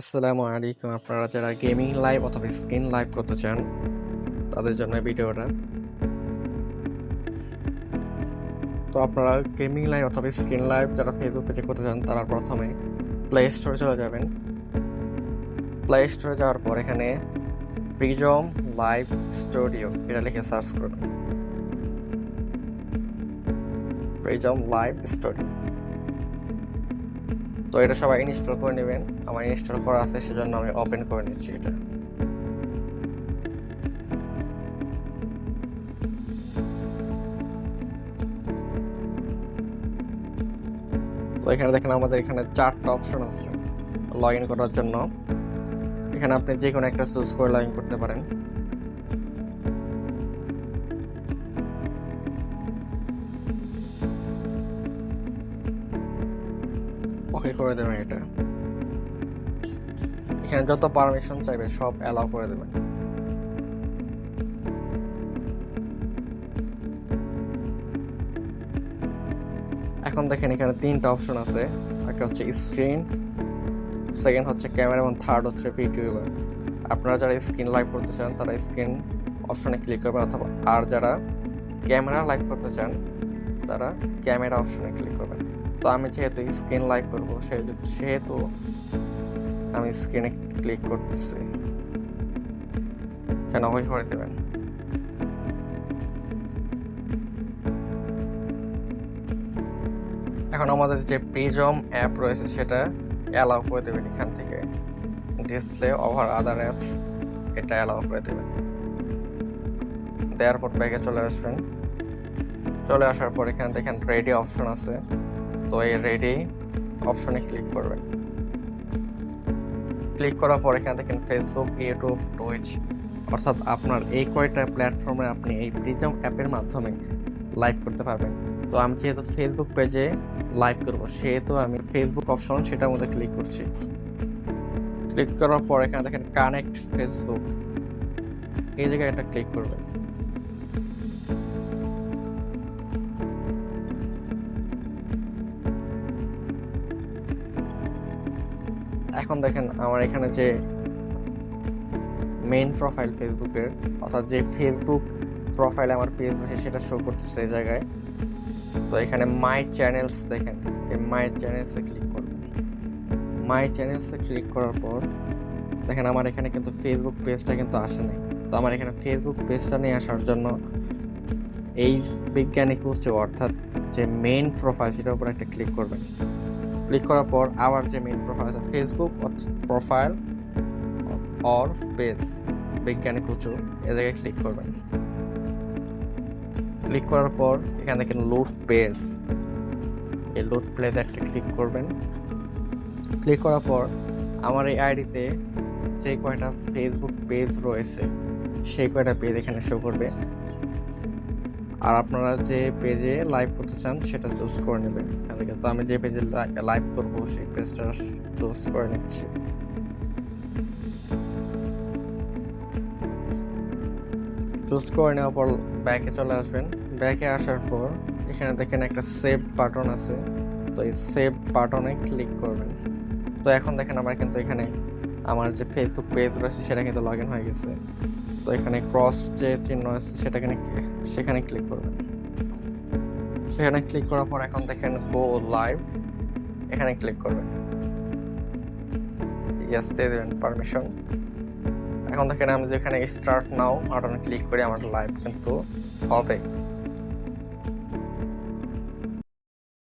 আসসালামু আলাইকুম। আপনারা যারা গেমিং লাইভ অথবা স্ক্রিন লাইভ করতে চান, তাদের জন্য ভিডিওটা। তো আপনারা গেমিং লাইভ অথবা স্ক্রিন লাইভ যারা ফেসবুক পেজে করতে চান, তারা প্রথমে প্লে স্টোরে চলে যাবেন। প্লে স্টোরে যাওয়ার পর এখানে প্রিজম লাইভ স্টুডিও এটা লিখে সার্চ করুন প্রিজম লাইভ স্টুডিও তো এটা সবাই ইনস্টল করে নেবেন। আমার ইনস্টল করা আছে, সেজন্য আমি ওপেন করে নিচ্ছি এটা। তো এখানে দেখেন আমাদের এখানে চারটা অপশন আছে লগ ইন করার জন্য। এখানে আপনি যে কোনো একটা চুজ করে লগ ইন করতে পারেন। ওকে করে দেবেন এটা। এখানে যত পারমিশন চাইবে সব অ্যালাউ করে দেবেন। এখন দেখেন এখানে তিনটা অপশন আছে। একটা হচ্ছে স্ক্রিন সেকেন্ড হচ্ছে ক্যামেরা এবং থার্ড হচ্ছে ভিডিও আপনারা যারা স্ক্রিন লাইভ করতে চান, তারা স্ক্রিন অপশনে ক্লিক করবেন অথবা আর যারা ক্যামেরা লাইভ করতে চান, তারা ক্যামেরা অপশনে ক্লিক করবেন। তো আমি যেহেতু স্ক্রিন লাইক করব, সেহেতু আমি স্ক্রিনে ক্লিক করতেছি। কেন? ওই করে দেবেন এখন আমাদের যে প্রিজম অ্যাপ রয়েছে, সেটা অ্যালাউ করে দেবেন এখান থেকে। ডিসপ্লে ওভার আদার অ্যাপস এটা অ্যালাউ করে দেবেন। দেওয়ার পর ব্যাগে চলে আসবেন। চলে আসার পর এখানে দেখেন রেডি অপশন আছে। তো এই রেডি অপশনে ক্লিক করবেন ক্লিক করার পর এখানে দেখেন ফেসবুক ইউটিউব টুইচ অর্থাৎ আপনার এই কয়টা প্ল্যাটফর্মে আপনি এই প্রিজম অ্যাপের মাধ্যমে লাইভ করতে পারবেন। তো আমি যেহেতু ফেসবুক পেজে লাইভ করব, সেহেতু আমি ফেসবুক অপশন সেটার মধ্যে ক্লিক করছি। ক্লিক করার পর এখানে দেখেন কানেক্ট ফেসবুক এই জায়গায় এটা ক্লিক করবেন। এখন দেখেন আমার এখানে যে মেইন প্রোফাইল ফেসবুকের অর্থাৎ যে ফেসবুক প্রোফাইলে আমার পেজ বসে সেটা শো করতেছে এই জায়গায়। তো এখানে মাই চ্যানেলস দেখেন, এই মাই চ্যানেলসে ক্লিক করবেন মাই চ্যানেলসে ক্লিক করার পর, দেখেন আমার এখানে কিন্তু ফেসবুক পেজটা কিন্তু আসে নাই। তো আমার এখানে ফেসবুক পেজটা নিয়ে আসার জন্য এই বৈজ্ঞানিক উৎস অর্থাৎ যে মেইন প্রোফাইল সেটার উপর একটা ক্লিক করবেন। ক্লিক করার পর আবার যে মেইন প্রোফাইল আছে ফেসবুক প্রোফাইল অর পেজ বৈজ্ঞানিক উঁচু এ জায়গায় ক্লিক করবেন। ক্লিক করার পর এখানে দেখেন লোড পেজ এই লোড প্লেতে একটা ক্লিক করবেন। ক্লিক করার পর আমার এই আইডিতে যে কয়টা ফেসবুক পেজ রয়েছে, সেই কয়টা পেজ এখানে শো করবে। আর আপনারা যে পেজে লাইভ করতে চান, সেটা চুজ করে নেবেন। তো আমি যে পেজে লাইভ করব, সেই পেজটা চুজ করে নিচ্ছি। চুজ করে নেওয়ার পর ব্যাকে চলে আসবেন। ব্যাকে আসার পর এখানে দেখেন একটা সেভ বাটন আছে। তো এই সেভ বাটনে ক্লিক করবেন। তো এখন দেখেন আমার কিন্তু এখানে আমার যে ফেসবুক পেজ রয়েছে, সেটা কিন্তু লগ ইন হয়ে গেছে। তো এখানে ক্রস যে চিহ্ন আছে সেটা এখানে সেখানে ক্লিক করবেন। সেখানে ক্লিক করার পর এখন দেখেন গো লাইভ এখানে ক্লিক করবেন। ইয়াস দিয়ে দেবেন পারমিশন এখন দেখেন আমি যেখানে স্টার্ট নাও বাটনে ক্লিক করি, আমার লাইভ কিন্তু হবে।